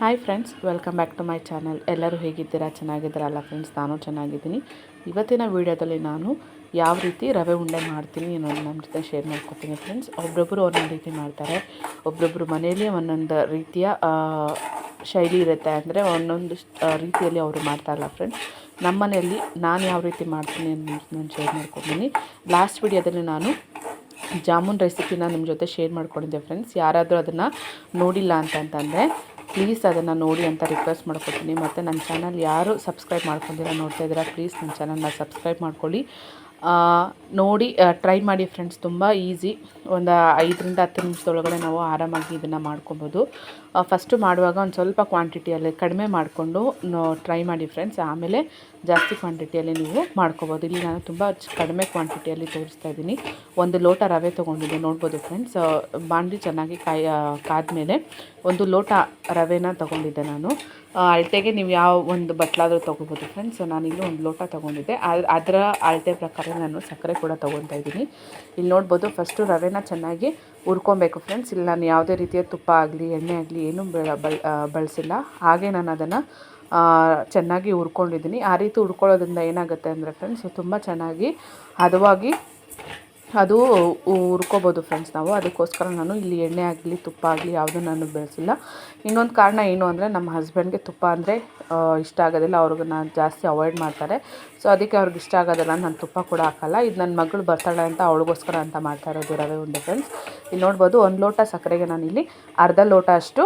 Hi friends, welcome back to my channel. ಎಲ್ಲರೂ ಹೇಗಿದ್ದೀರಾ? ಚೆನ್ನಾಗಿದ್ದೀರಲ್ಲ ಫ್ರೆಂಡ್ಸ್? ನಾನು ಚೆನ್ನಾಗಿದ್ದೀನಿ. ಇವತ್ತಿನ ವಿಡಿಯೋದಲ್ಲಿ ನಾನು ಯಾವ ರೀತಿ ರವೆ ಉಂಡೆ ಮಾಡ್ತೀನಿ ಅನ್ನೋದು ನಮ್ಮ ಜೊತೆ ಶೇರ್ ಮಾಡ್ಕೊತೀನಿ ಫ್ರೆಂಡ್ಸ್. ಒಬ್ಬೊಬ್ಬರು ಒಂದೊಂದು ರೀತಿ ಮಾಡ್ತಾರೆ. ಒಬ್ಬೊಬ್ಬರು ಮನೆಯಲ್ಲಿ ಒಂದೊಂದು ರೀತಿಯ ಶೈಲಿ ಇರುತ್ತೆ ಅಂದರೆ ಒಂದೊಂದು ರೀತಿಯಲ್ಲಿ ಅವರು ಮಾಡ್ತಾರಲ್ಲ ಫ್ರೆಂಡ್ಸ್. ನಮ್ಮ ಮನೆಯಲ್ಲಿ ನಾನು ಯಾವ ರೀತಿ ಮಾಡ್ತೀನಿ ಅನ್ನೋದು ನಾನು ಶೇರ್ ಮಾಡ್ಕೊತೀನಿ. ಲಾಸ್ಟ್ ವಿಡಿಯೋದಲ್ಲಿ ನಾನು ಜಾಮೂನ್ ರೆಸಿಪಿನ ನಿಮ್ಮ ಜೊತೆ ಶೇರ್ ಮಾಡ್ಕೊಂಡಿದ್ದೆ ಫ್ರೆಂಡ್ಸ್. ಯಾರಾದರೂ ಅದನ್ನು ನೋಡಿಲ್ಲ ಅಂತಂತಂದರೆ ಪ್ಲೀಸ್ ಅದನ್ನು ನೋಡಿ ಅಂತ ರಿಕ್ವೆಸ್ಟ್ ಮಾಡ್ಕೊತೀನಿ ಮತ್ತು ನನ್ನ ಚಾನಲ್ ಯಾರು ಸಬ್ಸ್ಕ್ರೈಬ್ ಮಾಡ್ಕೊಂಡಿರೋ ನೋಡ್ತಾ ಇದ್ದೀರಾ ಪ್ಲೀಸ್ ನನ್ನ ಚಾನಲ್ನ ಸಬ್ಸ್ಕ್ರೈಬ್ ಮಾಡ್ಕೊಳ್ಳಿ. ನೋಡಿ ಟ್ರೈ ಮಾಡಿ ಫ್ರೆಂಡ್ಸ್ ತುಂಬ ಈಸಿ ಒಂದು ಐದರಿಂದ ಹತ್ತು ನಿಮಿಷದೊಳಗಡೆ ನಾವು ಆರಾಮಾಗಿ ಇದನ್ನು ಮಾಡ್ಕೊಬೋದು. ಫಸ್ಟು ಮಾಡುವಾಗ ಒಂದು ಸ್ವಲ್ಪ ಕ್ವಾಂಟಿಟಿಯಲ್ಲಿ ಕಡಿಮೆ ಮಾಡಿಕೊಂಡು ಟ್ರೈ ಮಾಡಿ ಫ್ರೆಂಡ್ಸ್ ಆಮೇಲೆ ಜಾಸ್ತಿ ಕ್ವಾಂಟಿಟಿಯಲ್ಲಿ ನೀವು ಮಾಡ್ಕೊಬೋದು. ಇಲ್ಲಿ ನಾನು ತುಂಬ ಕಡಿಮೆ ಕ್ವಾಂಟಿಟಿಯಲ್ಲಿ ತೋರಿಸ್ತಾ ಇದ್ದೀನಿ. ಒಂದು ಲೋಟ ರವೆ ತೊಗೊಂಡಿದ್ದೆ, ನೋಡ್ಬೋದು ಫ್ರೆಂಡ್ಸ್ ಬಾಂಡ್ಲಿ ಚೆನ್ನಾಗಿ ಕಾಯಿ ಕಾದ್ಮೇಲೆ ಒಂದು ಲೋಟ ರವೆನ ತೊಗೊಂಡಿದ್ದೆ ನಾನು. ಅಳತೆಗೆ ನೀವು ಯಾವ ಒಂದು ಬಟ್ಲಾದರೂ ತೊಗೋಬೋದು ಫ್ರೆಂಡ್ಸ್ ನಾನಿಲ್ಲಿ ಒಂದು ಲೋಟ ತೊಗೊಂಡಿದ್ದೆ. ಅದ್- ಅದರ ಅಳತೆ ಪ್ರಕಾರ ನಾನು ಸಕ್ಕರೆ ಕೂಡ ತೊಗೊತಾ ಇದ್ದೀನಿ. ಇಲ್ಲಿ ನೋಡ್ಬೋದು ಫಸ್ಟು ರವೆನ ಚೆನ್ನಾಗಿ ಹುರ್ಕೊಬೇಕು ಫ್ರೆಂಡ್ಸ್ ಇಲ್ಲಿ ನಾನು ಯಾವುದೇ ರೀತಿಯ ತುಪ್ಪ ಆಗಲಿ, ಎಣ್ಣೆ ಆಗಲಿ ಏನೂ ಬೆಳ ಬಳಸಿಲ್ಲ. ಹಾಗೆ ನಾನು ಅದನ್ನು ಚೆನ್ನಾಗಿ ಹುರ್ಕೊಂಡಿದ್ದೀನಿ. ಆ ರೀತಿ ಹುರ್ಕೊಳ್ಳೋದ್ರಿಂದ ಏನಾಗುತ್ತೆ ಅಂದರೆ ಫ್ರೆಂಡ್ಸ್ ತುಂಬ ಚೆನ್ನಾಗಿ ಹದವಾಗಿ ಅದು ಹುರ್ಕೋಬೋದು ಫ್ರೆಂಡ್ಸ್ ನಾವು. ಅದಕ್ಕೋಸ್ಕರ ನಾನು ಇಲ್ಲಿ ಎಣ್ಣೆ ಆಗಲಿ, ತುಪ್ಪ ಆಗಲಿ ಯಾವುದೂ ನಾನು ಬೆಳೆಸಿಲ್ಲ. ಇನ್ನೊಂದು ಕಾರಣ ಏನು ಅಂದರೆ ನಮ್ಮ ಹಸ್ಬೆಂಡ್ಗೆ ತುಪ್ಪ ಅಂದರೆ ಇಷ್ಟ ಆಗೋದಿಲ್ಲ. ಅವ್ರಿಗೆ ನಾನು ಜಾಸ್ತಿ ಅವಾಯ್ಡ್ ಮಾಡ್ತಾರೆ. ಸೊ ಅದಕ್ಕೆ ಅವ್ರಿಗೆ ಇಷ್ಟ ಆಗೋದಿಲ್ಲ ನಾನು ತುಪ್ಪ ಕೂಡ ಹಾಕಲ್ಲ. ಇದು ನನ್ನ ಮಗಳು ಬರ್ತಾಳೆ ಅಂತ ಅವಳಿಗೋಸ್ಕರ ಅಂತ ಮಾಡ್ತಾ ಇರೋದು ರವೆ ಉಂಡೆ ಫ್ರೆಂಡ್ಸ್ ಇಲ್ಲಿ ನೋಡ್ಬೋದು ಒಂದು ಲೋಟ ಸಕ್ಕರೆಗೆ ನಾನಿಲ್ಲಿ ಅರ್ಧ ಲೋಟ ಅಷ್ಟು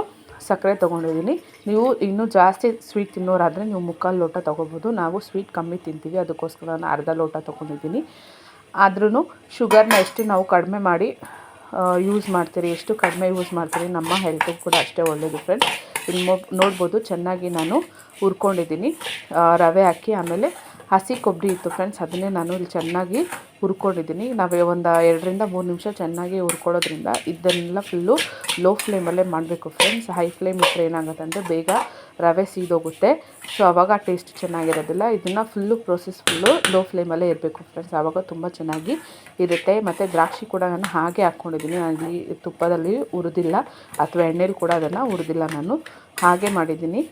ಸಕ್ಕರೆ ತೊಗೊಂಡಿದ್ದೀನಿ. ನೀವು ಇನ್ನೂ ಜಾಸ್ತಿ ಸ್ವೀಟ್ ತಿನ್ನೋರಾದರೆ ನೀವು ಮುಕ್ಕಾಲು ಲೋಟ ತೊಗೋಬೋದು. ನಾವು ಸ್ವೀಟ್ ಕಮ್ಮಿ ತಿಂತೀವಿ. ಅದಕ್ಕೋಸ್ಕರ ನಾನು ಅರ್ಧ ಲೋಟ ತೊಗೊಂಡಿದ್ದೀನಿ. ಆದ್ರೂ ಶುಗರ್ನ ಎಷ್ಟು ನಾವು ಕಡಿಮೆ ಮಾಡಿ ಯೂಸ್ ಮಾಡ್ತೀರಿ, ಎಷ್ಟು ಕಡಿಮೆ ಯೂಸ್ ಮಾಡ್ತೀರಿ, ನಮ್ಮ ಹೆಲ್ತಿಗೆ ಕೂಡ ಅಷ್ಟೇ ಒಳ್ಳೆಯದು ಫ್ರೆಂಡ್ಸ್ ಇಲ್ಲಿ ನೋಡ್ಬೋದು, ಚೆನ್ನಾಗಿ ನಾನು ಹುರ್ಕೊಂಡಿದ್ದೀನಿ. ರವೆ ಹಾಕಿ ಆಮೇಲೆ ಹಸಿ ಕೊಬ್ಬರಿ ಇತ್ತು ಫ್ರೆಂಡ್ಸ್ ಅದನ್ನೇ ನಾನು ಇಲ್ಲಿ ಚೆನ್ನಾಗಿ ಹುರ್ಕೊಂಡಿದ್ದೀನಿ. ನಾವು ಒಂದು ಎರಡರಿಂದ ಮೂರು ನಿಮಿಷ ಚೆನ್ನಾಗಿ ಹುರ್ಕೊಳ್ಳೋದ್ರಿಂದ ಇದನ್ನೆಲ್ಲ ಫುಲ್ಲು ಲೋ ಫ್ಲೇಮಲ್ಲೇ ಮಾಡಬೇಕು ಫ್ರೆಂಡ್ಸ್ ಹೈ ಫ್ಲೇಮ್ ಇಟ್ಟರೆ ಏನಾಗುತ್ತೆ ಅಂದರೆ ಬೇಗ ರವೆ ಸೀದೋಗುತ್ತೆ. ಸೊ ಆವಾಗ ಟೇಸ್ಟ್ ಚೆನ್ನಾಗಿರೋದಿಲ್ಲ. ಇದನ್ನು ಫುಲ್ಲು ಪ್ರೋಸೆಸ್ ಫುಲ್ಲು ಲೋ ಫ್ಲೇಮಲ್ಲೇ ಇರಬೇಕು ಫ್ರೆಂಡ್ಸ್ ಆವಾಗ ತುಂಬ ಚೆನ್ನಾಗಿ ಇರುತ್ತೆ. ಮತ್ತು ದ್ರಾಕ್ಷಿ ಕೂಡ ನಾನು ಹಾಗೆ ಹಾಕ್ಕೊಂಡಿದ್ದೀನಿ ನಾನು ತುಪ್ಪದಲ್ಲಿ ಹುರಿದಿಲ್ಲ. ಅಥವಾ ಎಣ್ಣೆಲಿ ಕೂಡ ಅದನ್ನು ಹುರಿದಿಲ್ಲ ನಾನು. ಹಾಗೆ ಮಾಡಿದ್ದೀನಿ.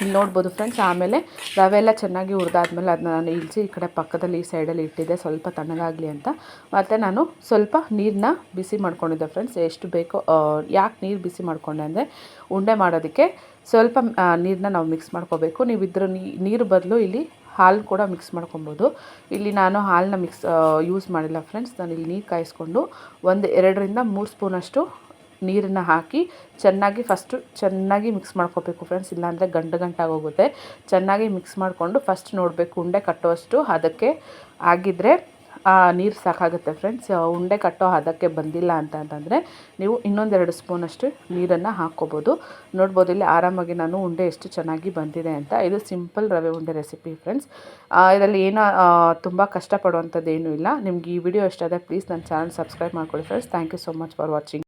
ಇಲ್ಲಿ ನೋಡ್ಬೋದು ಫ್ರೆಂಡ್ಸ್, ಆಮೇಲೆ ರವೆ ಎಲ್ಲ ಚೆನ್ನಾಗಿ ಹುರಿದಾದ್ಮೇಲೆ ಅದನ್ನ ನಾನು ಇಳಿಸಿ ಈ ಕಡೆ ಪಕ್ಕದಲ್ಲಿ ಈ ಸೈಡಲ್ಲಿ ಇಟ್ಟಿದ್ದೆ, ಸ್ವಲ್ಪ ತಣ್ಣಗಾಗಲಿ ಅಂತ. ಮತ್ತು ನಾನು ಸ್ವಲ್ಪ ನೀರನ್ನ ಬಿಸಿ ಮಾಡ್ಕೊಂಡಿದ್ದೆ ಫ್ರೆಂಡ್ಸ್, ಎಷ್ಟು ಬೇಕೋ ಯಾಕೆ ನೀರು ಬಿಸಿ ಮಾಡ್ಕೊಂಡೆ ಅಂದರೆ ಉಂಡೆ ಮಾಡೋದಕ್ಕೆ ಸ್ವಲ್ಪ ನೀರನ್ನ ನಾವು ಮಿಕ್ಸ್ ಮಾಡ್ಕೋಬೇಕು. ನೀವು ಇದ್ರ ನೀರು ಬದಲು ಇಲ್ಲಿ ಹಾಲು ಕೂಡ ಮಿಕ್ಸ್ ಮಾಡ್ಕೊಬೋದು. ಇಲ್ಲಿ ನಾನು ಹಾಲನ್ನ ಮಿಕ್ಸ್ ಯೂಸ್ ಮಾಡಿಲ್ಲ ಫ್ರೆಂಡ್ಸ್, ನಾನು ಇಲ್ಲಿ ನೀರು ಕಾಯಿಸ್ಕೊಂಡು ಒಂದು ಎರಡರಿಂದ ಮೂರು ಸ್ಪೂನಷ್ಟು ನೀರನ್ನು ಹಾಕಿ ಚೆನ್ನಾಗಿ ಫಸ್ಟು ಚೆನ್ನಾಗಿ ಮಿಕ್ಸ್ ಮಾಡ್ಕೋಬೇಕು ಫ್ರೆಂಡ್ಸ್ ಇಲ್ಲಾಂದರೆ ಗಂಟು ಗಂಟಾಗೋಗುತ್ತೆ ಚೆನ್ನಾಗಿ ಮಿಕ್ಸ್ ಮಾಡಿಕೊಂಡು ಫಸ್ಟ್ ನೋಡಬೇಕು ಉಂಡೆ ಕಟ್ಟುವಷ್ಟು ಅದಕ್ಕೆ ಆಗಿದ್ದರೆ ನೀರು ಸಾಕಾಗುತ್ತೆ ಫ್ರೆಂಡ್ಸ್ ಉಂಡೆ ಕಟ್ಟೋ ಹದಕ್ಕೆ ಬಂದಿಲ್ಲ ಅಂತ ಅಂತಂದರೆ ನೀವು ಇನ್ನೊಂದೆರಡು ಸ್ಪೂನಷ್ಟು ನೀರನ್ನು ಹಾಕ್ಕೋಬೋದು. ನೋಡ್ಬೋದು ಇಲ್ಲಿ ಆರಾಮಾಗಿ ನಾನು ಉಂಡೆ ಎಷ್ಟು ಚೆನ್ನಾಗಿ ಬಂದಿದೆ ಅಂತ. ಇದು ಸಿಂಪಲ್ ರವೆ ಉಂಡೆ ರೆಸಿಪಿ ಫ್ರೆಂಡ್ಸ್ ಇದರಲ್ಲಿ ಏನೋ ತುಂಬ ಕಷ್ಟಪಡುವಂಥದ್ದು ಏನೂ ಇಲ್ಲ. ನಿಮ್ಗೆ ಈ ವಿಡಿಯೋ ಇಷ್ಟ ಆದರೆ ಪ್ಲೀಸ್ ನನ್ನ ಚಾನಲ್ ಸಬ್ಸ್ಕ್ರೈಬ್ ಮಾಡ್ಕೊಳ್ಳಿ friends thank you so much for watching